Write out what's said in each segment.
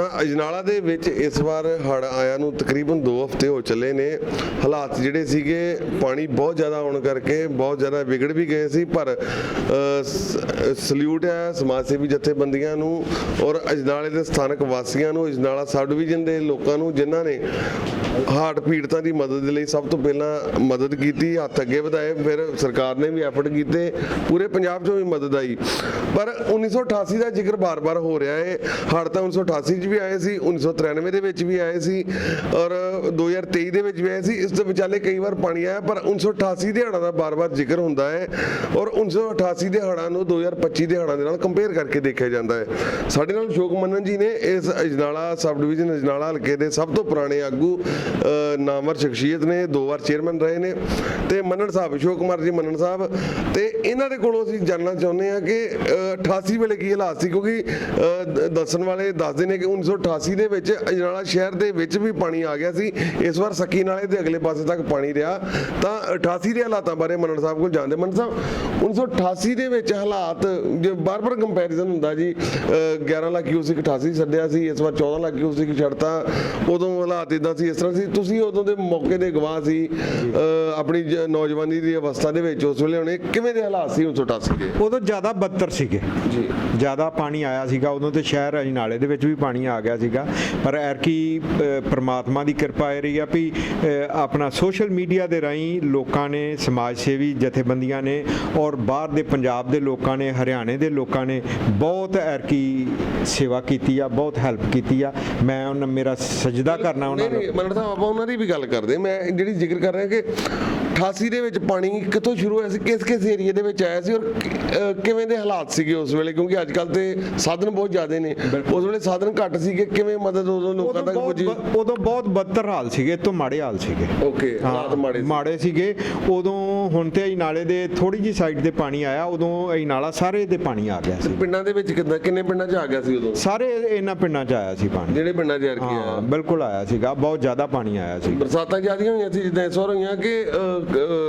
ਤਾਂ ਅਜਨਾਲਾ ਦੇ ਵਿੱਚ ਇਸ ਵਾਰ ਹੜ ਆਇਆ ਨੂੰ ਤਕਰੀਬਨ 2 ਹਫ਼ਤੇ ਹੋ ਚੱਲੇ ਨੇ। ਹਾਲਾਤ ਜਿਹੜੇ ਸੀਗੇ, ਪਾਣੀ ਬਹੁਤ ਜ਼ਿਆਦਾ ਆਉਣ ਕਰਕੇ ਬਹੁਤ ਜ਼ਿਆਦਾ ਵਿਗੜ ਵੀ ਗਏ ਸੀ, ਪਰ ਸਲੂਟ ਹੈ, ਸਮਾਜ ਸੇਵੀ ਜਥੇਬੰਦੀਆਂ ਨੂੰ ਔਰ ਅਜਨਾਲੇ ਦੇ ਸਥਾਨਕ ਵਾਸੀਆਂ ਨੂੰ ਅਜਨਾਲਾ ਸਬ ਡਿਵੀਜ਼ਨ ਦੇ ਲੋਕਾਂ ਨੂੰ ਜਿਨ੍ਹਾਂ ਨੇ ਹਾਰਟ ਪੀੜਤਾਂ ਦੀ ਮਦਦ ਲਈ ਸਭ ਤੋਂ ਪਹਿਲਾਂ ਮਦਦ ਕੀਤੀ, ਹੱਥ ਅੱਗੇ ਵਧਾਏ, ਫਿਰ ਸਰਕਾਰ ਨੇ ਵੀ ਐਫਰਟ ਕੀਤੇ, ਪੂਰੇ ਪੰਜਾਬ 'ਚੋਂ ਵੀ ਮਦਦ ਆਈ। ਪਰ 1988 ਦਾ ਜ਼ਿਕਰ ਬਾਰ-ਬਾਰ ਹੋ ਰਿਹਾ ਹੈ। ਹੜ੍ਹ ਤਾਂ 1988 'ਚ ਵੀ ਆਏ ਸੀ 1993 ਦੇ ਵਿੱਚ ਵੀ ਆਏ ਸੀ ਔਰ 2023 ਦੇ ਵਿੱਚ ਵੀ ਆਏ ਸੀ। ਇਸ ਦੇ ਵਿਚਾਲੇ ਕਈ ਵਾਰ ਪਾਣੀ ਆਇਆ, ਪਰ 1988 ਦੇ ਹੜਾਂ ਦਾ ਬਾਰ-ਬਾਰ ਜ਼ਿਕਰ ਹੁੰਦਾ ਹੈ ਔਰ 1988 ਦੇ ਹੜਾਂ ਨੂੰ 2025 ਦੇ ਹੜਾਂ ਦੇ ਨਾਲ ਕੰਪੇਅਰ ਕਰਕੇ ਦੇਖਿਆ ਜਾਂਦਾ ਹੈ। ਸਾਡੇ ਨਾਲ ਸ਼ੋਕ ਮੰਨਨ ਜੀ ਨੇ, ਇਸ ਅਜਨਾਲਾ ਸਬ ਡਿਵੀਜ਼ਨ ਅਜਨਾਲਾ ਹਲਕੇ ਦੇ ਸਭ ਤੋਂ ਪੁਰਾਣੇ ਆਗੂ ਨਾਮਵਰ ਸ਼ਖਸੀਅਤ ਨੇ ਦੋ ਵਾਰ ਚੇਅਰਮੈਨ ਰਹੇ ਨੇ ਤੇ ਮੰਨਣ ਸਾਹਿਬ ਅਸ਼ੋਕ ਕੁਮਾਰ ਜੀ ਮੰਨਣ ਸਾਹਿਬ ਤੇ ਇਹਨਾਂ ਦੇ ਕੋਲੋਂ ਅਸੀਂ ਜਾਣਨਾ ਚਾਹੁੰਦੇ ਹਾਂ ਕਿ 88 ਵੇਲੇ ਕੀ ਹਾਲਾਤ ਸੀ? ਕਿਉਂਕਿ ਦੱਸਣ ਵਾਲੇ ਦੱਸਦੇ ਨੇ ਕਿ 1988 ਦੇ ਵਿੱਚ ਅਜਨਾਲਾ ਸ਼ਹਿਰ ਦੇ ਵਿੱਚ ਵੀ ਪਾਣੀ ਆ ਗਿਆ ਸੀ। ਇਸ ਵਾਰ ਸੱਕੀ ਨਾਲੇ ਦੇ ਅਗਲੇ ਪਾਸੇ ਤੱਕ ਪਾਣੀ ਰਿਹਾ। ਤਾਂ 88 ਦੇ ਹਾਲਾਤਾਂ ਬਾਰੇ ਮੰਨਣ ਸਾਹਿਬ ਕੋਲ ਜਾਣਦੇ ਮੰਨਣ ਸਾਹਿਬ 1988 ਦੇ ਵਿੱਚ ਹਾਲਾਤ ਜੇ ਬਾਰ-ਬਾਰ ਕੰਪੈਰੀਜ਼ਨ ਹੁੰਦਾ ਜੀ ਅ, 11 ਲੱਖ ਕਿਊਸਿਕ 88 ਛੱਡਿਆ ਸੀ ਇਸ ਵਾਰ 14 ਲੱਖ ਕਿਊਸਿਕ ਛੱਡਤਾ। ਉਦੋਂ ਹਾਲਾਤ ਇਦਾਂ ਸੀ ਇਸ ਤਰ੍ਹਾਂ ਸੀ ਤੁਸੀਂ ਉਦੋਂ ਦੇ ਮੌਕੇ ਦੇ ਗਵਾਹ ਸੀ ਆਪਣੀ ਨੌਜਵਾਨੀ ਦੀ ਅਵਸਥਾ ਦੇ ਵਿੱਚ ਉਸ ਵੇਲੇ ਹੋਣੇ ਕਿਵੇਂ ਦੇ ਹਾਲਾਤ ਸੀ 1988 ਦੇ ਉਦੋਂ ਜ਼ਿਆਦਾ ਬੱਤਰ ਸੀਗੇ। ਜੀ। ਜ਼ਿਆਦਾ ਪਾਣੀ ਆਇਆ ਸੀਗਾ ਉਦੋਂ ਤੇ ਸ਼ਹਿਰ ਅਜੀ ਨਾਲੇ ਦੇ ਵਿੱਚ ਵੀ ਪਾਣੀ ਆ ਗਿਆ ਸੀਗਾ। ਪਰ ਐਰਕੀ ਪ੍ਰਮਾਤਮਾ ਦੀ ਕਿਰਪਾ ਇਹ ਰਹੀ ਆ ਵੀ ਆਪਣਾ ਸੋਸ਼ਲ ਮੀਡੀਆ ਦੇ ਰਾਹੀਂ ਲੋਕਾਂ ਨੇ ਸਮਾਜ ਸੇਵੀ ਜਥੇਬੰਦੀਆਂ ਨੇ ਔਰ ਬਾਹਰ ਦੇ ਪੰਜਾਬ ਦੇ ਲੋਕਾਂ ਨੇ ਹਰਿਆਣੇ ਦੇ ਲੋਕਾਂ ਨੇ ਬਹੁਤ ਐਰਕੀ ਸੇਵਾ ਕੀਤੀ ਆ ਬਹੁਤ ਹੈਲਪ ਕੀਤੀ ਆ। ਮੈਂ ਉਹਨਾਂ ਮੇਰਾ ਸਜਦਾ ਕਰਨਾ ਉਹਨਾਂ ਨੂੰ। ਨਹੀਂ ਮਨਰ ਸਾਹਿਬ ਆਪਾਂ ਉਹਨਾਂ ਦੀ ਵੀ ਗੱਲ ਕਰਦੇ ਮੈਂ ਜਿਹੜੀ ਜ਼ਿਕਰ ਕਰ ਰਿਹਾ ਕਿ 88 ਦੇ ਵਿੱਚ ਪਾਣੀ ਕਿੱਥੋਂ ਸ਼ੁਰੂ ਹੋਇਆ ਸੀ? ਕਿਸ ਕਿਸ ਏਰੀਆ ਦੇ ਵਿੱਚ ਆਇਆ ਸੀ? ਔਰ ਕਿ- ਕਿਵੇਂ ਦੇ ਹਾਲਾਤ ਸੀਗੇ ਉਸ ਵੇਲੇ? ਕਿਉਂਕਿ ਅੱਜ ਕੱਲ ਤੇ ਸਾਧਨ ਬਹੁਤ ਜ਼ਿਆਦੇ ਨੇ। ਉਸ ਵੇਲੇ ਸਾਧਨ ਘੱਟ ਸੀਗੇ ਕਿਵੇਂ ਮਦਦ ਉਦੋਂ ਲੋਕਾਂ ਤੱਕ ਬ- ਉਦੋਂ ਬਹੁਤ ਬੱਤਰ ਹਾਲ ਸੀਗੇ ਤੋਂ ਮਾੜੇ ਹਾਲ ਸੀਗੇ। ਓਕੇ ਹਾਲਾਤ ਮਾੜੇ। ਮਾੜੇ ਸੀਗੇ। ਉਦੋਂ ਹੁਣ ਤੇ ਨਾਲੇ ਦੇ ਥੋੜੀ ਜੀ ਸਾਈਡ ਤੇ ਪਾਣੀ ਆਇਆ ਉਦੋਂ ਇਹ ਨਾਲਾ ਸਾਰੇ ਦੇ ਪਾਣੀ ਆ ਗਿਆ ਸੀ। ਪਿੰਡਾਂ ਦੇ ਵਿੱਚ ਕਿੰਨਾ ਕਿੰਨੇ ਪਿੰਡਾਂ 'ਚ ਆ ਗਿਆ ਸੀ ਉਦੋਂ? ਸਾਰੇ ਇਹਨਾਂ ਪਿੰਡਾਂ 'ਚ ਆਇਆ ਸੀ ਪਾਣੀ। ਜਿਹੜੇ ਪਿੰਡਾਂ 'ਚ ਹਾਂ ਆਇਆ? ਬਿਲਕੁਲ ਆਇਆ ਸੀਗਾ। ਬਹੁਤ ਜ਼ਿਆਦਾ ਪਾਣੀ ਆਇਆ ਸੀ। ਬਰਸਾਤਾਂ ਜ਼ਿਆਦੀਆਂ ਹੋਈਆਂ ਸੀ ਜਿੱਦਾਂ ਇਸ ਵਾਰ ਹੋਈਆਂ ਕਿ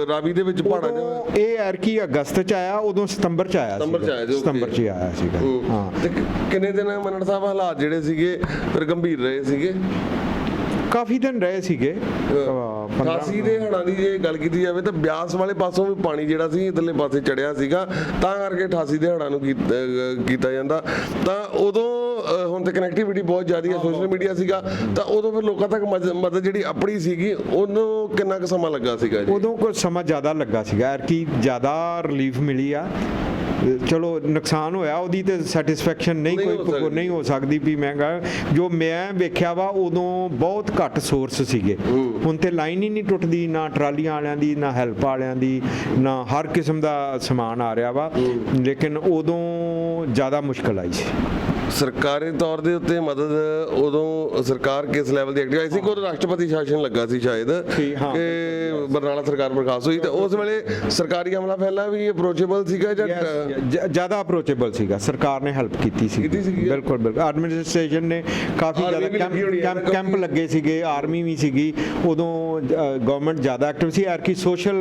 ਰਾਵੀ ਦੇ ਵਿੱਚ ਪਹਾੜਾਂ 'ਚ ਉਦੋਂ ਇਹ ਐਰਕੀ ਅਗਸਤ 'ਚ ਆਇਆ ਉਦੋਂ ਸਤੰਬਰ 'ਚ ਆਇਆ ਸਤੰਬਰ 'ਚ ਸੀਗਾ। ਆਇਆ ਸੀ, okay। ਸਤੰਬਰ 'ਚ ਹੀ ਆਇਆ ਸੀਗਾ ਹੂੰ। ਤੇ ਕਿ- ਕਿੰਨੇ ਦਿਨ ਮਨੜ ਸਾਹਿਬ ਹਾਲਾਤ ਜਿਹੜੇ ਸੀਗੇ ਫਿਰ ਗੰਭੀਰ ਰਹੇ ਸੀਗੇ ਕਾਫੀ ਦਿਨ ਰਹੇ ਸੀਗੇ ਅਹ, 15 88 ਦੇ ਹੜ੍ਹਾਂ ਦੀ ਜੇ ਗੱਲ ਕੀਤੀ ਜਾਵੇ ਤਾਂ ਬਿਆਸ ਵਾਲੇ ਪਾਸੋਂ ਵੀ ਪਾਣੀ ਜਿਹੜਾ ਸੀ ਇਧਰਲੇ ਪਾਸੇ ਚੜਿਆ ਸੀਗਾ ਤਾਂ ਕਰਕੇ 88 ਦੇ ਹੜ੍ਹਾਂ ਨੂੰ ਕੀਤਾ ਜਾਂਦਾ। ਤਾਂ ਉਦੋਂ ਹੁਣ ਤੇ ਕਨੈਕਟੀਵਿਟੀ ਬਹੁਤ ਜ਼ਿਆਦੀ ਹੈ ਸੋਸ਼ਲ ਮੀਡੀਆ ਸੀਗਾ ਤਾਂ ਉਦੋਂ ਫਿਰ ਲੋਕਾਂ ਤੱਕ ਮਦ- ਮਦਦ ਜਿਹੜੀ ਆਪਣੀ ਸੀਗੀ ਉਹਨੂੰ ਕਿੰਨਾ ਕੁ ਸਮਾਂ ਲੱਗਾ ਸੀਗਾ ਜੀ? ਉਦੋਂ ਕੋਈ ਸਮਾਂ ਜ਼ਿਆਦਾ ਲੱਗਾ ਸੀਗਾ ਐਰਕੀ ਜ਼ਿਆਦਾ ਰਿਲੀਫ ਮਿਲੀ ਆ? ਚਲੋ ਨੁਕਸਾਨ ਹੋਇਆ ਉਹਦੀ ਤੇ ਸੈਟੀਸਫੈਕਸ਼ਨ ਨਹੀਂ ਕੋਈ। ਨਹੀਂ ਹੋ ਸਕਦੀ ਵੀ ਮੈਂ ਜੋ ਮੈਂ ਵੇਖਿਆ ਵਾ ਉਦੋਂ ਬਹੁਤ ਘੱਟ ਸੋਰਸ ਸੀਗੇ। ਹੁਣ ਤੇ ਲਾਈਨ ਹੀ ਨਹੀਂ ਟੁੱਟਦੀ ਨਾ ਟਰਾਲੀਆਂ ਵਾਲਿਆਂ ਦੀ ਨਾ ਹੈਲਪ ਵਾਲਿਆਂ ਦੀ ਨਾ ਹਰ ਕਿਸਮ ਦਾ ਸਮਾਨ ਆ ਰਿਹਾ ਵਾ। ਲੇਕਿਨ ਉਦੋਂ ਜ਼ਿਆਦਾ ਮੁਸ਼ਕਲ ਆਈ ਸੀ। ਸਰਕਾਰੀ ਤੌਰ ਦੇ ਉੱਤੇ ਮਦਦ ਉਦੋਂ ਸਰਕਾਰ ਕਿਸ ਲੈਵਲ ਦੀ ਐਕਟਿਵ ਆਈ ਸੀ ਕੋਈ ਰਾਸ਼ਟਰਪਤੀ ਸ਼ਾਸਨ ਲੱਗਾ ਸੀ ਸ਼ਾਇਦ। ਕਿ ਬਰਨਾਲਾ ਸਰਕਾਰ ਬਰਖਾਸਤ ਹੋਈ ਤੇ ਉਸ ਵੇਲੇ ਸਰਕਾਰੀ ਅਮਲਾ ਫੈਲਾ ਵੀ ਅਪਰੋਚੇਬਲ ਸੀਗਾ ਜਾਂ ਜ਼ਿਆਦਾ ਅਪਰੋਚੇਬਲ ਸੀਗਾ। ਸਰਕਾਰ ਨੇ ਹੈਲਪ ਕੀਤੀ ਸੀ? ਬਿਲਕੁਲ ਬਿਲਕੁਲ। ਐਡਮਿਨਿਸਟ੍ਰੇਸ਼ਨ ਨੇ ਕਾਫੀ ਜ਼ਿਆਦਾ ਕੈਂਪ ਲੱਗੇ ਸੀਗੇ ਆਰਮੀ ਵੀ ਸੀਗੀ। ਉਦੋਂ ਗਵਰਨਮੈਂਟ ਜ਼ਿਆਦਾ ਐਕਟਿਵ ਸੀ। ਕੀ ਸੋਸ਼ਲ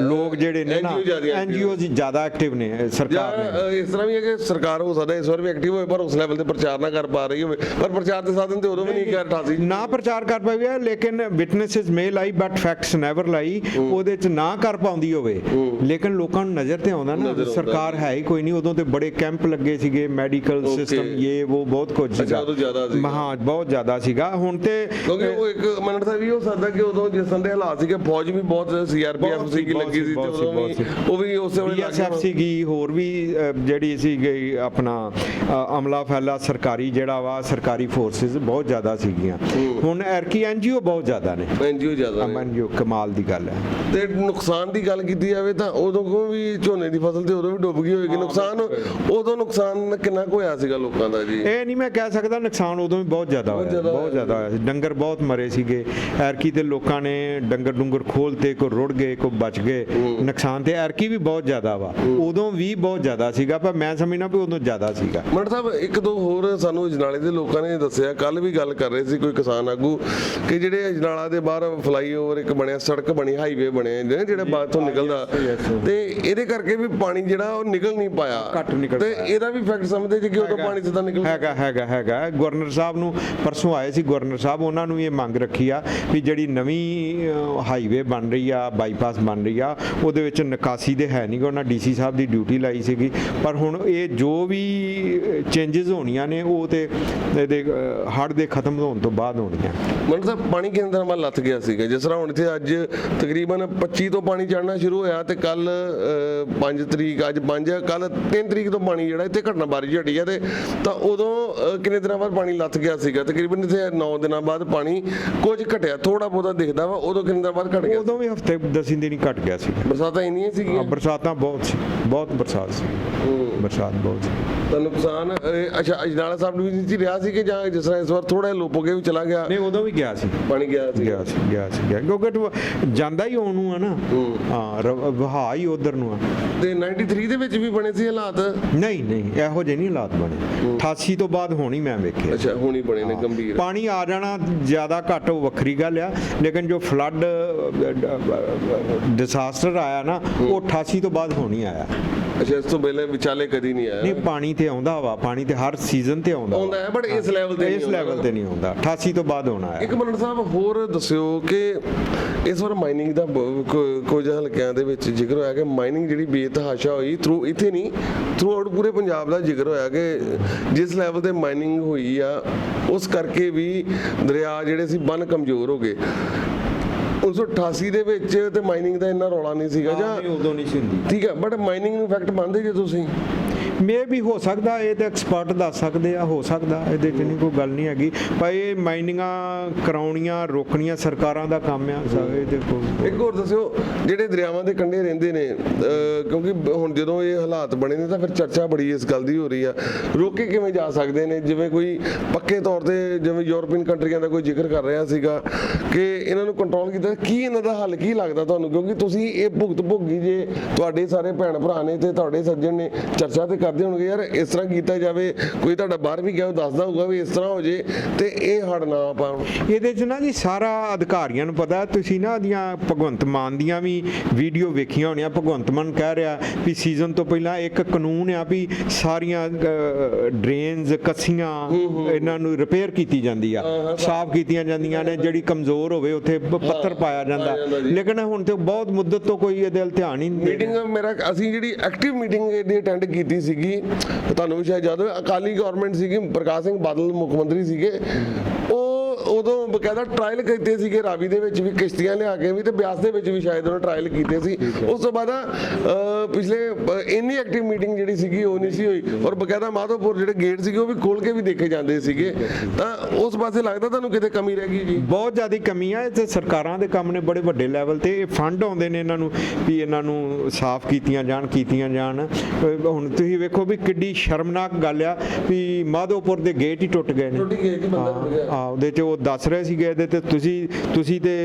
ਲੋਕ ਜਿਹੜੇ ਨੇ ਨਾ ਐਨਜੀਓ ਜ਼ਿਆਦਾ ਐਕਟਿਵ ਨੇ। ਸਰਕਾਰ ਨੇ। ਇਸ ਤਰ੍ਹਾਂ ਵੀ ਹੈ ਕਿ ਸਰਕਾਰ ਹੋ ਸਕਦਾ ਇਸ ਵਾਰ ਵੀ ਐਕਟਿਵ ਹੋਵੇ ਪਰ ਉਸ ਲੈਵਲ ਤੇ ਪ੍ਰਚਾਰ ਨਾ ਕਰ ਪਾ ਰਹੀ ਹੋਵੇ। ਪਰ ਪ੍ਰਚਾਰ ਦੇ ਸਾਧਨ ਤੇ ਉਦੋਂ ਵੀ ਨਹੀਂ ਕਰ 88 ਨਾ ਪ੍ਰਚਾਰ ਕਰ ਪਾਈ ਹੈ ਲੇਕਿਨ ਵਿਟਨੈਸਸ ਮੇ ਲਾਈ ਬਟ ਫੈਕਟਸ ਨੈਵਰ ਲਾਈ ਉਹਦੇ ਚ ਨਾ ਕਰ ਪਾਉਂਦੀ ਹੋਵੇ। ਲੇਕਿਨ ਲੋਕਾਂ ਨੂੰ ਨਜ਼ਰ ਤੇ ਆਉਂਦਾ ਨਾ ਸਰਕਾਰ ਹੈ ਹੀ ਕੋਈ ਨਹੀਂ ਉਦੋਂ ਤੇ ਬੜੇ ਕੈਂਪ ਲੱਗੇ ਸੀਗੇ ਮੈਡੀਕਲ. ਸਿਸਟਮ ਇਹ ਉਹ ਬਹੁਤ ਕੁਝ ਸੀਗਾ। ਸੀਗਾ। ਹਾਂ ਬਹੁਤ ਜ਼ਿਆਦਾ ਸੀਗਾ। ਹੁਣ ਤੇ ਕਿਉਂਕਿ ਉਹ ਇੱਕ ਮੰਨਣ ਦਾ ਵੀ ਹੋ ਸਕਦਾ ਕਿ ਉਦੋਂ ਜਿਸ ਸੰਦੇ ਹਾਲਾਤ ਸੀਗੇ ਫੌਜ ਵੀ ਬਹੁਤ ਸੀਆਰਪੀਐਫ ਸੀ ਸੀ, ਬਹੁਤ ਲੱਗੀ ਸੀ ਤੇ ਸੀ, ਉਦੋਂ ਵੀ ਸੀ। ਉਹ ਵੀ ਉਸੇ ਵੇਲੇ ਲੱਗ ਸੀਗੀ ਹੋਰ ਵੀ ਜਿਹੜੀ ਸੀਗੀ ਆਪਣਾ ਅ, ਅਮਲਾ ਫੈਲਾ ਸਰਕਾਰੀ ਜਿਹੜਾ ਵਾ ਸਰਕਾਰੀ ਫੋਰਸਸ ਬਹੁਤ ਜ਼ਿਆਦਾ ਸੀਗੀਆਂ। ਹੁਣ ਐਰਕੀ ਐਨਜੀਓ ਬਹੁਤ ਜ਼ਿਆਦਾ ਨੇ। ਐਨਜੀਓ ਜ਼ਿਆਦਾ ਨੇ। ਐਨਜੀਓ ਕਮਾਲ ਦੀ ਗੱਲ ਹੈ। ਤੇ ਨੁਕਸਾਨ ਦੀ ਗੱਲ ਕੀਤੀ ਜਾਵੇ ਤਾਂ ਉਦੋਂ ਕੋ ਵੀ ਝੋਨੇ ਦੀ ਫਸਲ ਤੇ ਉਦੋਂ ਵੀ ਡੁੱਬ ਗਈ ਹੋਏਗੀ। ਨੁਕਸਾਨ ਉਦੋਂ ਨੁਕਸਾਨ ਕਿੰਨਾ ਕੁ ਹੋਇਆ ਸੀਗਾ ਲੋਕਾਂ ਦਾ ਜੀ? ਇਹ ਨਹੀਂ ਮੈਂ ਕਹਿ ਸਕਦਾ ਨੁਕਸਾਨ ਉਦੋਂ ਵੀ ਬਹੁਤ ਜ਼ਿਆਦਾ ਹੋਇਆ ਬਹੁਤ ਜ਼ਿਆਦਾ ਹੋਇਆ। ਸੀ ਡੰਗਰ ਬਹੁਤ ਮਰੇ ਸੀਗੇ। ਐਰਕੀ ਤੇ ਲੋਕਾਂ ਨੇ ਡੰਗਰ ਡੁੰਗਰ ਖੋਲਤੇ ਕੋ ਰੁੜ ਗਏ ਕੋ ਬਚ ਗਏ। ਨੁਕਸਾਨ ਤੇ ਐਰਕੀ ਵੀ ਬਹੁਤ ਜ਼ਿਆਦਾ ਵਾ। ਉਦੋਂ ਵੀ ਬਹੁਤ ਜ਼ਿਆਦਾ ਸੀਗਾ ਪਰ ਮੈਂ ਸਮਝਣਾ ਵੀ ਉਦੋਂ ਜ਼ਿਆਦਾ ਸੀਗਾ। ਮੰਡ ਸਾਹਿਬ ਸਾਹਿਬ ਇੱਕ ਦੋ ਹੋਰ ਸਾਨੂੰ ਅਜਨਾਲੇ ਦੇ ਲੋਕਾਂ ਨੇ ਦੱਸਿਆ ਕੱਲ ਵੀ ਗੱਲ ਕਰ ਰਹੇ ਸੀ ਕੋਈ ਕਿਸਾਨ ਆਗੂ ਕਿ ਜਿਹੜੇ ਅਜਨਾਲਾ ਦੇ ਬਾਹਰ ਫਲਾਈਓਵਰ ਇੱਕ ਬਣਿਆ ਸੜਕ ਬਣੀ ਹਾਈਵੇ ਬਣੇ ਨੇ ਜਿਹੜੇ ਬਾਅਦ ਤੋਂ ਨਿਕਲਦਾ। ਤੇ ਇਹਦੇ ਕਰਕੇ ਵੀ ਪਾਣੀ ਜਿਹੜਾ ਉਹ ਨਿਕਲ ਨਹੀਂ ਪਾਇਆ। ਘੱਟ ਨਿਕਲ ਤੇ ਇਹਦਾ ਵੀ ਫੈਕਟ ਸਮਝਦੇ ਜੀ ਕਿ ਉਦੋਂ ਪਾਣੀ ਸਿੱਧਾ ਨਿਕਲ ਹੈਗਾ ਹੈਗਾ ਹੈਗਾ। ਗਵਰਨਰ ਸਾਹਿਬ ਨੂੰ ਪਰਸੋਂ ਆਏ ਸੀ ਗਵਰਨਰ ਸਾਹਿਬ ਉਹਨਾਂ ਨੂੰ ਇਹ ਮੰਗ ਰੱਖੀ ਆ ਵੀ ਜਿਹੜੀ ਨਵੀਂ ਹਾਈਵੇ ਬਣ ਰਹੀ ਆ ਬਾਈਪਾਸ ਬਣ ਰਹੀ ਆ ਉਹਦੇ ਵਿੱਚ ਨਿਕਾਸੀ ਦੇ ਹੈ ਨਹੀਂ ਗਾ। ਉਹਨਾਂ ਡੀਸੀ ਸਾਹਿਬ ਦੀ ਡਿਊਟੀ ਲਾਈ ਸੀਗੀ। ਪਰ ਹੁਣ ਇਹ ਜੋ ਵੀ ਚੇਂਜਸ ਹੋਣੀਆਂ ਨੇ ਉਹ ਤੇ ਇਹਦੇ ਹੜ ਦੇ ਖਤਮ ਹੋਣ ਤੋਂ ਬਾਅਦ ਹੋਣੀਆਂ ਮਨ ਸਾਹਿਬ ਪਾਣੀ ਕਿੰਨੇ ਦਿਨਾਂ ਬਾਅਦ ਲੱਥ ਗਿਆ ਸੀਗਾ? ਜਿਸ ਤਰ੍ਹਾਂ ਹੁਣ ਇੱਥੇ ਅੱਜ ਤਕਰੀਬਨ 25 ਤੋਂ ਪਾਣੀ ਚੜਨਾ ਸ਼ੁਰੂ ਹੋਇਆ ਤੇ ਕੱਲ 5 ਤਰੀਕ ਅੱਜ 5 ਕੱਲ 3 ਤਰੀਕ ਤੋਂ ਪਾਣੀ ਜਿਹੜਾ ਇੱਥੇ ਘਟਨਾ ਬਾਰਿਸ਼ ਹਟੀ ਹੈ ਤੇ ਤਾਂ ਉਦੋਂ ਕਿੰਨੇ ਦਿਨਾਂ ਬਾਅਦ ਪਾਣੀ ਲੱਥ ਗਿਆ ਸੀਗਾ? ਤਕਰੀਬਨ ਇੱਥੇ 9 ਦਿਨਾਂ ਬਾਅਦ ਪਾਣੀ ਕੁਝ ਘਟਿਆ ਥੋੜਾ ਬਹੁਤਾ ਦਿਖਦਾ ਵਾ ਉਦੋਂ ਕਿੰਨੇ ਦਿਨਾਂ ਬਾਅਦ ਘਟ ਗਿਆ? ਉਦੋਂ ਵੀ ਹਫ਼ਤੇ 10 ਦਿਨ ਹੀ ਘਟ ਗਿਆ ਸੀ। ਬਰਸਾਤਾਂ ਇੰਨੀਆਂ ਸੀਗੀਆਂ? ਬਰਸਾਤਾਂ ਬਹੁਤ ਸੀ ਬਹੁਤ ਬਰਸਾਤ ਸੀ। ਬਰਸਾਤ ਬਹੁਤ ਸੀ। ਤਾਂ ਨੁਕਸਾਨ ਅੱਛਾ ਅਜਨਾਲਾ ਸਾਹਿਬ ਡਿਵੀਜ਼ਨ ਚ ਹੀ ਰਿਹਾ ਸੀ ਕਿ ਜਾਂ ਜਿਸ ਤਰ੍ਹਾਂ ਇਸ ਵਾਰ ਥੋੜਾ ਲੋਪ ਹੋ ਗਿਆ ਵੀ ਚਲਾ ਗਿਆ? ਨਹੀਂ ਉਦੋਂ ਵੀ ਗਿਆ ਸੀ। ਪਾਣੀ ਗਿਆ ਸੀ। ਗਿਆ ਸੀ ਗਿਆ ਸੀ ਗਿਆ। ਕਿਉਂਕਿ ਟੁ- ਜਾਂਦਾ ਹੀ ਉਹਨੂੰ ਆ ਨਾ। ਹਾਂ। ਰ- ਵਹਾ ਹੀ ਉਧਰ ਨੂੰ ਆ। ਤੇ 93 ਦੇ ਵਿੱਚ ਵੀ ਬਣੇ ਸੀ ਹਾਲਾਤ? ਨਹੀਂ ਨਹੀਂ ਇਹੋ ਜਿਹੇ ਨਹੀਂ ਹਾਲਾਤ ਬਣੇ। 88 ਤੋਂ ਬਾਅਦ ਹੋਣੀ ਮੈਂ ਵੇਖਿਆ। ਅੱਛਾ ਹੁਣੀ ਬਣੇ ਨੇ ਗੰਭੀਰ। ਪਾਣੀ ਆ ਜਾਣਾ ਜ਼ਿਆਦਾ ਘੱਟ ਉਹ ਵੱਖਰੀ ਗੱਲ ਆ। ਲੇਕਿਨ ਜੋ ਫਲੱਡ ਡਿਸਾਸਟਰ ਆਇਆ ਨਾ ਉਹ 88 ਤੋਂ ਬਾਅਦ ਹੋਣੀ ਆਇਆ। ਅੱਛਾ ਇਸ ਤੋਂ ਪਹਿਲੇ ਵਿਚਾਲੇ ਕਦੀ ਨਹੀਂ ਆਇਆ। ਨਹੀਂ ਪਾਣੀ ਤੇ ਆਉਂਦਾ ਵਾ ਪਾਣੀ ਤੇ ਹਰ ਸੀਜ਼ਨ ਤੇ ਆਉਂਦਾ। ਆਉਂਦਾ ਹੈ ਬਟ ਇਸ ਲੈਵਲ ਤੇ ਇਸ ਲੈਵਲ ਤੇ ਨਹੀਂ ਆਉਂਦਾ। 88 ਤੋਂ ਬਾਅਦ ਹੋਣਾ ਹੈ। ਇੱਕ ਮਿੰਟ ਸਾਹਿਬ ਹੋਰ ਦੱਸਿਓ ਕਿ ਇਸ ਵਾਰ ਮਾਈਨਿੰਗ ਦਾ ਕੁਝ ਹਲਕਿਆਂ ਦੇ ਵਿੱਚ ਜ਼ਿਕਰ ਹੋਇਆ ਕਿ ਮਾਈਨਿੰਗ ਜਿਹੜੀ ਬੇਤਹਾਸ਼ਾ ਹੋਈ ਥਰੂ ਇੱਥੇ ਨਹੀਂ ਥਰੂ ਆਊਟ ਪੂਰੇ ਪੰਜਾਬ ਦਾ ਜ਼ਿਕਰ ਹੋਇਆ ਕਿ ਜਿਸ ਲੈਵਲ ਤੇ ਮਾਈਨਿੰਗ ਹੋਈ ਆ ਉਸ ਕਰਕੇ ਵੀ ਦਰਿਆ ਜਿਹੜੇ ਸੀ ਬੰਨ ਕਮਜ਼ੋਰ ਹੋ ਗਏ। 1988 ਦੇ ਵਿੱਚ ਤੇ ਮਾਈਨਿੰਗ ਦਾ ਇੰਨਾ ਰੌਲਾ ਨਹੀਂ ਸੀਗਾ ਜਾਂ ਨਹੀਂ, ਉਦੋਂ ਨਹੀਂ ਸੀ ਹੁੰਦੀ। ਠੀਕ ਹੈ ਬਟ ਮਾਈਨਿੰਗ ਨੂੰ ਇਫੈਕਟ ਮੰਨਦੇ ਜੇ ਤੁਸੀਂ? ਮੇ ਵੀ ਹੋ ਸਕਦਾ ਇਹ ਤਾਂ ਐਕਸਪਰਟ ਦੱਸ ਸਕਦੇ ਆ, ਹੋ ਸਕਦਾ, ਇਹਦੇ 'ਚ ਨਹੀਂ, ਕੋਈ ਗੱਲ ਨਹੀਂ ਹੈਗੀ। ਪਰ ਇਹ ਮਾਈਨਿੰਗਾਂ ਕਰਾਉਣੀਆਂ, ਰੋਕਣੀਆਂ ਸਰਕਾਰਾਂ ਦਾ ਕੰਮ ਆ, ਸਾ- ਇਹਦੇ ਇੱਕ ਹੋਰ ਦੱਸਿਓ, ਜਿਹੜੇ ਦਰਿਆਵਾਂ ਦੇ ਕੰਢੇ ਰਹਿੰਦੇ ਨੇ ਕਿਉਂਕਿ ਹੁਣ ਜਦੋਂ ਇਹ ਹਾਲਾਤ ਬਣੇ ਨੇ, ਤਾਂ ਫਿਰ ਚਰਚਾ ਬੜੀ ਇਸ ਗੱਲ ਦੀ ਹੋ ਰਹੀ ਆ। ਰੋਕੇ ਕਿਵੇਂ ਜਾ ਸਕਦੇ ਨੇ? ਜਿਵੇਂ ਕੋਈ ਪੱਕੇ ਤੌਰ ਤੇ, ਜਿਵੇਂ ਯੂਰਪੀਅਨ ਕੰਟਰੀਆਂ ਦਾ ਕੋਈ ਜ਼ਿਕਰ ਕਰ ਰਿਹਾ ਸੀਗਾ, ਕਿ ਇਹਨਾਂ ਨੂੰ ਕੰਟਰੋਲ ਕੀਤਾ, ਕੀ ਇਹਨਾਂ ਦਾ ਹੱਲ, ਕੀ ਲੱਗਦਾ ਤੁਹਾਨੂੰ? ਕਿਉਂਕਿ ਤੁਸੀਂ ਇਹ ਭੁਗਤ ਭੋਗੀ ਜੇ ਤੁਹਾਡੇ ਸਾਰੇ ਭੈਣ ਭਰਾ ਨੇ ਤੇ ਤੁਹਾਡੇ ਸੱਜਣ ਨੇ ਚਰਚਾ ਤੇ ਕਰਦੇ ਹੋਣਗੇ ਯਾਰ ਇਸ ਤਰ੍ਹਾਂ ਕੀਤਾ ਜਾਵੇ ਕੋਈ ਤੁਹਾਡਾ ਬਾਹਰ ਵੀ ਗਿਆ ਉਹ ਦੱਸਦਾ ਹੋਊਗਾ ਵੀ ਇਸ ਤਰ੍ਹਾਂ ਹੋ ਜੇ ਤੇ ਇਹ ਹੜ ਨਾ ਪਾਉਣ ਇਹਦੇ 'ਚ ਨਾ ਜੀ ਸਾਰਾ ਅਧਿਕਾਰੀਆਂ ਨੂੰ ਪਤਾ ਤੁਸੀਂ ਨਾ ਉਹਦੀਆਂ ਭਗਵੰਤ ਮਾਨ ਦੀਆਂ ਵੀ ਵੀਡੀਓ ਵੇਖੀਆਂ ਹੋਣੀਆਂ ਭਗਵੰਤ ਮਾਨ ਕਹਿ ਰਿਹਾ ਵੀ ਸੀਜ਼ਨ ਤੋਂ ਪਹਿਲਾਂ ਇੱਕ ਕਾਨੂੰਨ ਆ ਵੀ ਸਾਰੀਆਂ ਡਰੇਨਸ ਕੱਸੀਆਂ ਇਹਨਾਂ ਨੂੰ ਰਿਪੇਅਰ ਕੀਤੀ ਜਾਂਦੀ ਆ ਸਾਫ਼ ਕੀਤੀਆਂ ਜਾਂਦੀਆਂ ਨੇ ਜਿਹੜੀ ਕਮਜ਼ੋਰ ਹੋਵੇ ਉੱਥੇ ਪੱਥਰ ਪਾਇਆ ਜਾਂਦਾ। ਲੇਕਿਨ ਹੁਣ ਤੇ ਬਹੁਤ ਮੁੱਦਤ ਤੋਂ ਕੋਈ ਇਹਦੇ ਵੱਲ ਧਿਆਨ ਹੀ ਨਹੀਂ। ਮੀਟਿੰਗ ਮੇਰਾ ਅਸੀਂ ਜਿਹੜੀ ਐਕਟਿਵ ਮੀਟਿੰਗ ਇਹਦੀ ਅਟੈਂਡ ਕੀਤੀ ਸੀਗੀ, ਤੁਹਾਨੂੰ ਵੀ ਸ਼ਾਇਦ ਯਾਦ ਹੋਵੇ, ਅਕਾਲੀ ਗਵਰਨਮੈਂਟ ਸੀਗੀ, ਪ੍ਰਕਾਸ਼ ਸਿੰਘ ਬਾਦਲ ਮੁੱਖ ਮੰਤਰੀ ਸੀਗੇ। ਉਦੋਂ ਬਕਾਇਦਾ ਟ੍ਰਾਇਲ ਕੀਤੇ ਸੀਗੇ ਰਾਵੀ ਦੇ ਵਿੱਚ ਵੀ ਕਿਸ਼ਤੀਆਂ ਲਿਆ ਕੇ ਵੀ ਤੇ ਬਿਆਸ ਦੇ ਵਿੱਚ ਵੀ ਸ਼ਾਇਦ ਉਹਨਾਂ ਟ੍ਰਾਇਲ ਕੀਤੇ ਸੀ। ਉਸ ਤੋਂ ਬਾਅਦ ਪਿਛਲੇ ਇੰਨੀ ਐਕਟਿਵ ਮੀਟਿੰਗ ਜਿਹੜੀ ਸੀਗੀ ਉਹ ਨਹੀਂ ਸੀ ਹੋਈ ਔਰ ਬਕਾਇਦਾ ਮਾਧੋਪੁਰ ਜਿਹੜੇ ਗੇਟ ਸੀਗੇ ਉਹ ਵੀ ਖੋਲ ਕੇ ਵੀ ਦੇਖੇ ਜਾਂਦੇ ਸੀਗੇ। ਤਾਂ ਉਸ ਪਾਸੇ ਲੱਗਦਾ ਤੁਹਾਨੂੰ ਕਿਤੇ ਕਮੀ ਰਹਿ ਗਈ ਜੀ? ਬਹੁਤ ਜ਼ਿਆਦਾ ਕਮੀ ਆ ਤੇ ਸਰਕਾਰਾਂ ਦੇ ਕੰਮ ਨੇ ਬੜੇ ਵੱਡੇ ਲੈਵਲ ਤੇ। ਇਹ ਫੰਡ ਆਉਂਦੇ ਨੇ ਇਹਨਾਂ ਨੂੰ ਵੀ ਇਹਨਾਂ ਨੂੰ ਸਾਫ਼ ਕੀਤੀਆਂ ਜਾਣ ਕੀਤੀਆਂ ਜਾਣ। ਹੁਣ ਤੁਸੀਂ ਵੇਖੋ ਵੀ ਕਿੱਡੀ ਸ਼ਰਮਨਾਕ ਗੱਲ ਆ ਵੀ ਮਾਧੋਪੁਰ ਦੇ ਗੇਟ ਹੀ ਟੁੱਟ ਗਏ ਨੇ। ਟੁੱਟ ਗਏ ਕਿ ਬੰਦਾ ਟੁੱਟ ਗਿਆ। ਆ ਉਹਦੇ ਚ ਉਹ ਦੱਸ ਰਹੇ ਸੀਗੇ ਇਹਦੇ ਤੇ ਤੁਸੀਂ ਤੁਸੀਂ ਤੇ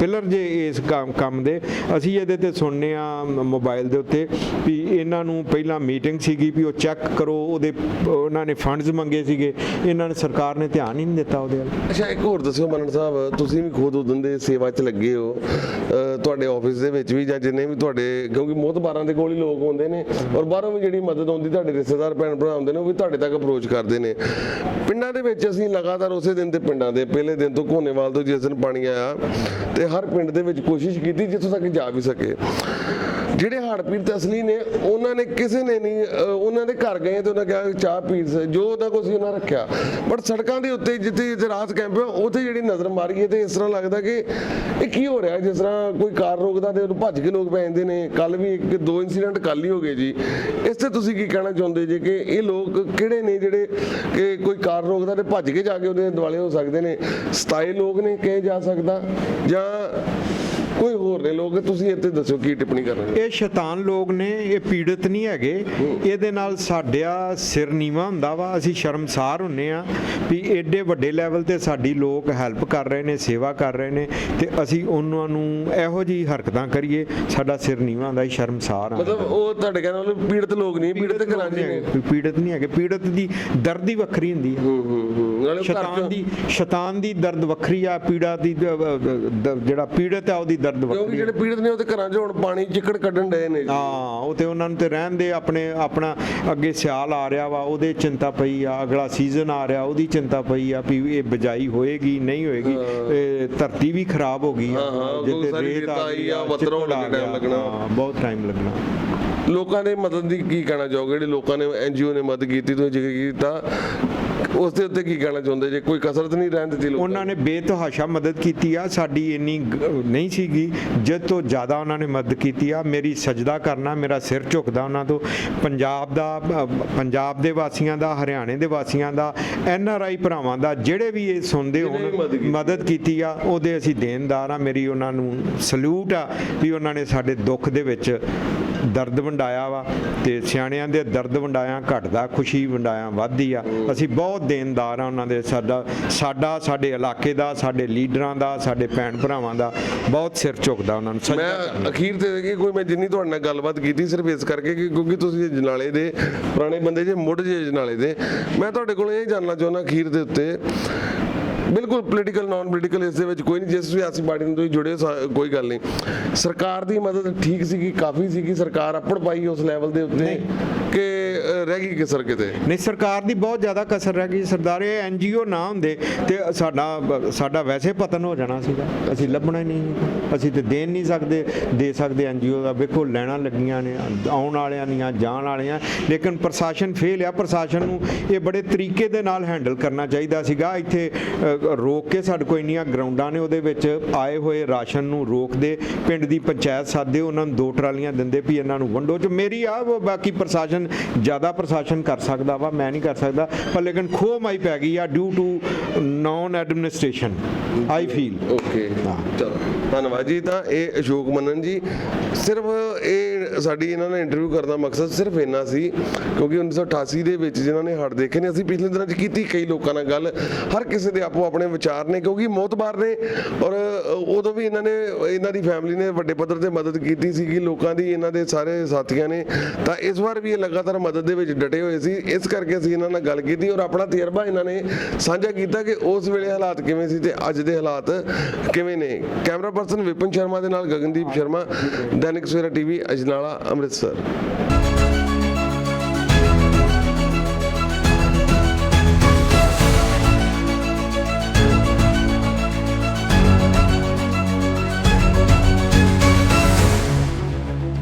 ਪਿਲਰ ਜੇ ਇਸ ਕੰਮ ਕੰਮ ਦੇ, ਅਸੀਂ ਇਹਦੇ ਤੇ ਸੁਣਨੇ ਆ ਮੋਬਾਈਲ ਦੇ ਉੱਤੇ ਵੀ ਇਹਨਾਂ ਨੂੰ ਪਹਿਲਾਂ ਮੀਟਿੰਗ ਸੀਗੀ ਵੀ ਉਹ ਚੈੱਕ ਕਰੋ, ਉਹਦੇ, ਉਹਨਾਂ ਨੇ ਫੰਡਸ ਮੰਗੇ ਸੀਗੇ, ਇਹਨਾਂ ਨੇ ਸਰਕਾਰ ਨੇ ਧਿਆਨ ਹੀ ਨਹੀਂ ਦਿੱਤਾ ਉਹਦੇ ਵੱਲ। ਅੱਛਾ, ਇੱਕ ਹੋਰ ਦੱਸਿਓ ਮਨਨ ਸਾਹਿਬ, ਤੁਸੀਂ ਵੀ ਖੁਦ ਉਦੋਂ ਦੇ ਸੇਵਾ 'ਚ ਲੱਗੇ ਹੋ ਤੁਹਾਡੇ ਆਫਿਸ ਦੇ ਵਿੱਚ ਵੀ ਜਾਂ ਜਿੰਨੇ ਵੀ ਤੁਹਾਡੇ, ਕਿਉਂਕਿ ਮੋਹਤਬਾਰਾਂ ਦੇ ਕੋਲ ਹੀ ਲੋਕ ਹੁੰਦੇ ਨੇ, ਔਰ ਬਾਹਰੋਂ ਵੀ ਜਿਹੜੀ ਮਦਦ ਆਉਂਦੀ ਤੁਹਾਡੇ ਰਿਸ਼ਤੇਦਾਰ, ਭੈਣ ਭਰਾ ਹੁੰਦੇ ਨੇ, ਉਹ ਵੀ ਤੁਹਾਡੇ ਤੱਕ ਅਪਰੋਚ ਕਰਦੇ ਨੇ। ਪਿੰਡਾਂ ਦੇ ਵਿੱਚ ਅਸੀਂ ਲਗਾਤਾਰ ਉਸੇ ਦਿਨ ਤੇ ਪਿੰਡਾਂ ਦੇ, ਪਹਿਲੇ ਦਿਨ ਤੋਂ ਘੋਨੇਵਾਲ ਤੋਂ ਜਿਸ ਦਿਨ ਪਾਣੀ ਆਇਆ ਤੇ ਹਰ ਪਿੰਡ ਦੇ ਵਿੱਚ ਕੋਸ਼ਿਸ਼ ਕੀਤੀ ਜਿੱਥੋਂ ਤੱਕ ਜਾ ਵੀ ਸਕੇ। ਜਿਹੜੇ ਹੜ੍ਹ ਪੀੜਤ ਅਸਲੀ ਨੇ, ਉਹਨਾਂ ਨੇ ਕਿਸੇ ਨੇ ਨਹੀਂ ਉਹਨਾਂ ਦੇ ਘਰ ਗਏ ਤੇ ਉਹਨਾਂ ਕਿਹਾ ਚਾਹ ਪੀ ਜੋ ਉਹਨਾਂ ਕੋਲ ਸੀ ਉਹਨਾਂ ਰੱਖਿਆ। ਬਟ ਸੜਕਾਂ ਦੇ ਉੱਤੇ ਜਿੱਥੇ ਜਿੱਥੇ ਰਾਤ ਕੈਂਪ ਹੈ ਉੱਥੇ ਜਿਹੜੀ ਨਜ਼ਰ ਮਾਰੀਏ ਤੇ ਇਸ ਤਰ੍ਹਾਂ ਲੱਗਦਾ ਕਿ ਇਹ ਕੀ ਹੋ ਰਿਹਾ ਜਿਸ ਤਰ੍ਹਾਂ ਕੋਈ ਕਾਰ ਰੋਕਦਾ ਤੇ ਉਹਨੂੰ ਭੱਜ ਕੇ ਲੋਕ ਪੈ ਜਾਂਦੇ ਨੇ। ਕੱਲ ਵੀ ਇੱਕ, ਦੋ ਇਨਸੀਡੈਂਟ ਕੱਲ ਹੀ ਹੋ ਗਏ ਜੀ। ਇਸ ਤੇ ਤੁਸੀਂ ਕੀ ਕਹਿਣਾ ਚਾਹੁੰਦੇ ਜੇ ਕਿ ਇਹ ਲੋਕ ਕਿਹੜੇ ਨੇ ਜਿਹੜੇ ਕਿ ਕੋਈ ਕਾਰ ਰੋਕਦਾ ਤੇ ਭੱਜ ਕੇ ਜਾ ਕੇ ਉਹਦੇ ਦੁਆਲੇ ਹੋ ਸਕਦੇ ਨੇ? 27 ਲੋਕ ਨੇ ਕਹੇ ਜਾ ਸਕਦਾ ਜਾਂ ਕੋਈ ਹੋਰ ਨੇ ਲੋਕ ਤੁਸੀਂ ਇੱਥੇ ਦੱਸੋ ਕੀ ਟਿੱਪਣੀ ਕਰਨਾ ਇਹ ਸ਼ੈਤਾਨ ਲੋਕ ਨੇ ਇਹ ਪੀੜਤ ਨਹੀਂ ਹੈਗੇ। ਇਹਦੇ ਨਾਲ ਸਾਡਿਆ ਸਿਰ ਨੀਵਾ ਹੁੰਦਾ ਵਾ। ਅਸੀਂ ਸ਼ਰਮਸਾਰ ਹੁੰਨੇ ਆ ਵੀ ਏਡੇ ਵੱਡੇ ਲੈਵਲ ਤੇ ਸਾਡੀ ਲੋਕ ਹੈਲਪ ਕਰ ਰਹੇ ਨੇ ਸੇਵਾ ਕਰ ਰਹੇ ਨੇ ਤੇ ਅਸੀਂ ਉਹਨਾਂ ਨੂੰ ਇਹੋ ਜੀ ਹਰਕਤਾਂ ਕਰੀਏ ਸਾਡਾ ਸਿਰ ਨੀਵਾ ਹੁੰਦਾ ਹੀ ਸ਼ਰਮਸਾਰ ਆ। ਮਤਲਬ ਉਹ ਤੁਹਾਡੇ ਕਹਿਣ ਵਾਲੇ ਪੀੜਤ ਲੋਕ ਨਹੀਂ ਪੀੜਤ ਘਰਾਂ ਦੇ ਨੇ। ਪੀੜਤ ਨਹੀਂ ਹੈਗੇ। ਪੀੜਤ ਦੀ ਦਰਦ ਹੀ ਵੱਖਰੀ ਹੁੰਦੀ ਹੈ ਹੂੰ ਹੂੰ ਹੂੰ। ਨਾਲੇ ਘਰ ਸ਼ੈਤਾਨ ਦੀ ਸ਼ੈਤਾਨ ਦੀ ਦਰਦ ਵੱਖਰੀ ਆ ਪੀੜਾ ਦੀ ਦ- ਦ- ਦ- ਜਿਹੜਾ ਪੀੜਤ ਆ ਉਹਦੀ ਦਰਦ ਕਿਉਂਕਿ ਵੱਖਰੀ ਆ। ਜਿਹੜੇ ਪੀੜਤ ਨੇ ਉਹ ਤੇ ਘਰਾਂ 'ਚ ਹੁਣ ਪਾਣੀ ਚਿੱਕੜ ਕੱਢਣ ਡਏ ਨੇ ਜੀ। ਹਾਂ ਉਹ ਤੇ ਉਹਨਾਂ ਨੂੰ ਤੇ ਰਹਿਣ ਦੇ ਆਪਣੇ ਆਪਣਾ ਅੱਗੇ ਸਿਆਲ ਆ ਰਿਹਾ ਵਾ ਉਹਦੇ ਚਿੰਤਾ ਪਈ ਆ ਅਗਲਾ ਸੀਜ਼ਨ ਆ ਰਿਹਾ ਉਹਦੀ ਚਿੰਤਾ ਪਈ ਆ ਵੀ ਇਹ ਬਜਾਈ ਹੋਏਗੀ ਨਹੀਂ ਹੋਏਗੀ ਇਹ ਧਰਤੀ ਵੀ ਖਰਾਬ ਹੋ ਗਈ ਹਾਂ, ਹਾਂ, ਜਿੱਥੇ ਕੋਈ ਸਾਰੀ ਰੇਤ ਆਈ ਆ, ਵੱਤਰ ਹੋਣ ਆ ਲੱਗੇ, time ਲੱਗਣਾ। ਹਾਂ, ਬਹੁਤ ਟਾਈਮ ਲੱਗਣਾ ਲੋਕਾਂ ਦੇ ਮਦਦ ਦੀ ਕੀ ਕਹਿਣਾ ਚਾਹੋਗੇ ਜਿਹੜੇ ਲੋਕਾਂ ਨੇ ਐਨਜੀਓ ਨੇ ਮਦਦ ਕੀਤੀ ਤੁਸੀਂ ਜ਼ਿਕਰ ਕੀਤਾ ਉਸ ਦੇ ਉੱਤੇ ਕੀ ਕਹਿਣਾ ਚਾਹੁੰਦੇ? ਜੇ ਕੋਈ ਕਸਰਤ ਨਹੀਂ ਰਹਿਣ ਦਿੱਤੀ ਲੋਕਾਂ ਉਹਨਾਂ ਨੇ? ਬੇਤਹਾਸ਼ਾ ਮਦਦ ਕੀਤੀ ਆ ਸਾਡੀ ਇੰਨੀ ਨਹੀਂ ਸੀਗੀ। ਜਦ ਤੋਂ ਜ਼ਿਆਦਾ ਉਹਨਾਂ ਨੇ ਮਦਦ ਕੀਤੀ ਆ। ਮੇਰੀ ਸਜਦਾ ਕਰਨਾ ਮੇਰਾ ਸਿਰ ਝੁਕਦਾ ਉਹਨਾਂ ਤੋਂ। ਪੰਜਾਬ ਦਾ ਪੰਜਾਬ ਦੇ ਵਾਸੀਆਂ ਦਾ ਹਰਿਆਣੇ ਦੇ ਵਾਸੀਆਂ ਦਾ ਐਨ ਆਰ ਆਈ ਭਰਾਵਾਂ ਦਾ ਜਿਹੜੇ ਵੀ ਇਹ ਸੁਣਦੇ ਹੋਣ। ਮਦਦ ਕੀਤੀ ਆ ਉਹਦੇ ਅਸੀਂ ਦੇਣਦਾਰ ਆ। ਮੇਰੀ ਉਹਨਾਂ ਨੂੰ ਸਲੂਟ ਆ ਵੀ ਉਹਨਾਂ ਨੇ ਸਾਡੇ ਦੁੱਖ ਦੇ ਵਿੱਚ ਦਰਦ ਵੰਡਾਇਆ ਵਾ ਤੇ ਸਿਆਣਿਆਂ ਦੇ ਦਰਦ ਵੰਡਾਇਆ ਘਟਦਾ ਖੁਸ਼ੀ ਵੰਡਾਇਆ ਵੱਧਦੀ ਆ ਅਸੀਂ ਬਹੁਤ ਦੇਣਦਾਰ ਆ ਉਹਨਾਂ ਦੇ ਸਾਡਾ ਸਾਡਾ ਸਾਡੇ ਇਲਾਕੇ ਦਾ ਸਾਡੇ ਲੀਡਰਾਂ ਦਾ ਸਾਡੇ ਭੈਣ ਭਰਾਵਾਂ ਦਾ ਬਹੁਤ ਸਿਰ ਝੁਕਦਾ ਉਹਨਾਂ ਨੂੰ। ਮੈਂ ਅਖੀਰ ਤੇ ਕਿ ਕੋਈ ਮੈਂ ਜਿੰਨੀ ਤੁਹਾਡੇ ਨਾਲ ਗੱਲਬਾਤ ਕੀਤੀ ਸਿਰਫ ਇਸ ਕਰਕੇ ਕਿ ਕਿਉਂਕਿ ਤੁਸੀਂ ਜਨਾਲੇ ਦੇ ਪੁਰਾਣੇ ਬੰਦੇ ਜੇ ਮੁੱਢ ਜੇ ਜਨਾਲੇ ਦੇ ਮੈਂ ਤੁਹਾਡੇ ਕੋਲ ਇਹ ਜਾਣਨਾ ਚਾਹੁੰਦਾ ਅਖੀਰ ਦੇ ਉੱਤੇ ਬਿਲਕੁਲ ਪੋਲੀਟੀਕਲ ਨਾਨ ਪੋਲੀਟੀਕਲ ਇਸ ਦੇ ਵਿੱਚ ਕੋਈ ਨਹੀਂ। ਜਿਸ ਸਿਆਸੀ ਪਾਰਟੀ ਨੂੰ ਤੁਸੀਂ ਜੁੜੇ ਕੋਈ ਗੱਲ ਨਹੀਂ। ਸਰਕਾਰ ਦੀ ਮਦਦ ਠੀਕ ਸੀਗੀ ਕਾਫੀ ਸੀਗੀ। ਸਰਕਾਰ ਅੱਪੜ ਪਾਈ ਉਸ ਲੈਵਲ ਦੇ ਉੱਤੇ ਕਿ ਰਹਿ ਗਈ ਕਿਸਰ ਕਿਤੇ? ਨਹੀਂ ਸਰਕਾਰ ਦੀ ਬਹੁਤ ਜ਼ਿਆਦਾ ਕਸਰ ਰਹਿ ਗਈ। ਸਰਦਾਰ ਇਹ ਐਨਜੀਓ ਨਾ ਹੁੰਦੇ ਤੇ ਸਾਡਾ ਸਾਡਾ ਵੈਸੇ ਪਤਨ ਹੋ ਜਾਣਾ ਸੀਗਾ। ਅਸੀਂ ਲੱਭਣਾ ਹੀ ਨਹੀਂ ਅਸੀਂ ਤੇ ਦੇ ਨਹੀਂ ਸਕਦੇ। ਦੇ ਸਕਦੇ ਐਨਜੀਓ ਦਾ। ਵੇਖੋ ਲੈਣਾ ਲੱਗੀਆਂ ਨੇ ਆਉਣ ਵਾਲਿਆਂ ਦੀਆਂ ਜਾਣ ਵਾਲਿਆਂ। ਲੇਕਿਨ ਪ੍ਰਸ਼ਾਸਨ ਫੇਲ ਆ। ਪ੍ਰਸ਼ਾਸਨ ਨੂੰ ਇਹ ਬੜੇ ਤਰੀਕੇ ਦੇ ਨਾਲ ਹੈਂਡਲ ਕਰਨਾ ਚਾਹੀਦਾ ਸੀਗਾ। ਇੱਥੇ ਰੋਕ ਕੇ ਸਾਡੇ ਕੋਲ ਇੰਨੀਆਂ ਗਰਾਊਂਡਾਂ ਨੇ ਉਹਦੇ ਵਿੱਚ ਆਏ ਹੋਏ ਰਾਸ਼ਨ ਨੂੰ ਰੋਕਦੇ ਪਿੰਡ ਦੀ ਪੰਚਾਇਤ ਸਾਦੇ ਉਹਨਾਂ ਨੂੰ ਦੋ ਟਰਾਲੀਆਂ ਦਿੰਦੇ ਵੀ ਇਹਨਾਂ ਨੂੰ ਵੰਡੋ। ਚ ਮੇਰੀ ਆ ਉਹ ਬਾਕੀ ਪ੍ਰਸ਼ਾਸਨ ਜ਼ਿਆਦਾ ਪ੍ਰਸ਼ਾਸਨ ਕਰ ਸਕਦਾ ਵਾ ਮੈਂ ਨਹੀਂ ਕਰ ਸਕਦਾ ਪਰ ਲੇਕਿਨ ਖੋਹ ਮਾਈ ਪੈ ਗਈ ਆ due to non administration I feel okay. ਚਲੋ। ਧੰਨਵਾਦ ਜੀ। ਤਾਂ ਇਹ ਅਸ਼ੋਕ ਮੰਨਨ ਜੀ, ਸਿਰਫ ਇਹ ਸਾਡੀ ਇਹਨਾਂ ਨੇ ਇੰਟਰਵਿਊ ਕਰਨ ਦਾ ਮਕਸਦ ਸਿਰਫ ਇੰਨਾ ਸੀ, ਕਿਉਂਕਿ 1988 ਦੇ ਵਿੱਚ ਜਿਨ੍ਹਾਂ ਨੇ ਹੜ੍ਹ ਦੇਖੇ ਨੇ, ਅਸੀਂ ਪਿਛਲੇ ਦਿਨਾਂ 'ਚ ਕੀਤੀ ਕਈ ਲੋਕਾਂ ਨਾਲ ਗੱਲ, ਹਰ ਕਿਸੇ ਦੇ ਆਪੋ ਆਪਣੇ ਵਿਚਾਰ ਨੇ, ਕਿਉਂਕਿ ਮੌਤਬਾਰ ਨੇ, ਔਰ ਉਦੋਂ ਵੀ ਇਹਨਾਂ ਨੇ, ਇਹਨਾਂ ਦੀ ਫੈਮਿਲੀ ਨੇ ਵੱਡੇ ਪੱਧਰ ਤੇ ਮਦਦ ਕੀਤੀ ਸੀਗੀ, ਲੋਕਾਂ ਦੀ ਇਹਨਾਂ ਦੇ ਸਾਰੇ ਸਾਥੀਆਂ ਨੇ, ਤਾਂ ਇਸ ਵਾਰ ਵੀ ਇਹ ਲਗਾਤਾਰ ਮਦਦ ਦੇ ਵਿੱਚ ਡਟੇ ਹੋਏ ਸੀ, ਇਸ ਕਰਕੇ ਅਸੀਂ ਇਹਨਾਂ ਨਾਲ ਗੱਲ ਕੀਤੀ, ਔਰ ਆਪਣਾ ਤਜਰਬਾ ਇਹਨਾਂ ਨੇ ਸਾਂਝਾ ਕੀਤਾ ਕਿ ਉਸ ਵੇਲੇ ਹਾਲਾਤ ਕਿਵੇਂ ਸੀ ਤੇ ਅੱਜ ਦੇ ਹਾਲਾਤ ਕਿਵੇਂ ਨੇ। ਕੈਮਰਾ ਪਰਸਨ ਵਿਪਨ ਸ਼ਰਮਾ ਦੇ ਨਾਲ ਗਗਨਦੀਪ ਸ਼ਰਮਾ ਦੈਨਿਕ ਸਵੇਰਾ ਟੀਵੀ ਅਜਨਾਲਾ ਅੰਮ੍ਰਿਤਸਰ।